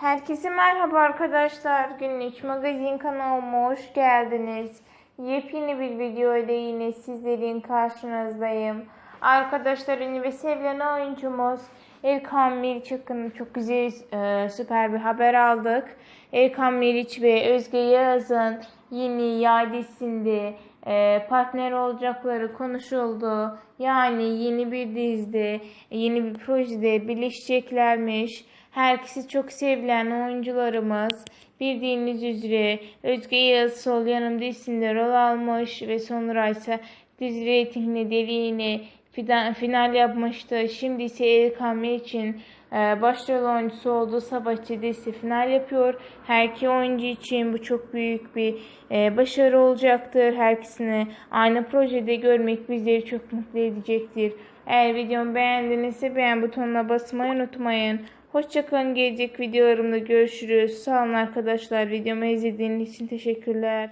Herkese merhaba arkadaşlar. Günlük magazin kanalıma hoş geldiniz. Yepyeni bir video ile yine sizlerin karşınızdayım. Arkadaşlar ünlü ve sevilen oyuncumuz Erkan Meriç çok güzel e, süper bir haber aldık. Erkan Meriç ve Özge Yağız'ın yeni yay dizisinde e, partner olacakları konuşuldu. Yani yeni bir dizide, yeni bir projede birleşeceklermiş. Herkesi çok sevilen oyuncularımız bildiğiniz üzere Özge Yağız Sol Yanım dizisinde rol almış ve sonra ise dizi reyting nedeniyle final yapmıştı. Şimdi ise Erkan Meriç'in e, başrol oyuncusu olduğu Savaşçı dizisi final yapıyor. Her iki oyuncu için bu çok büyük bir e, başarı olacaktır. Herkesini aynı projede görmek bizleri çok mutlu edecektir. Eğer videomu beğendinizse beğen butonuna basmayı unutmayın. Hoşçakalın. Gelecek videolarımda görüşürüz. Sağ olun arkadaşlar. Videomu izlediğiniz için teşekkürler.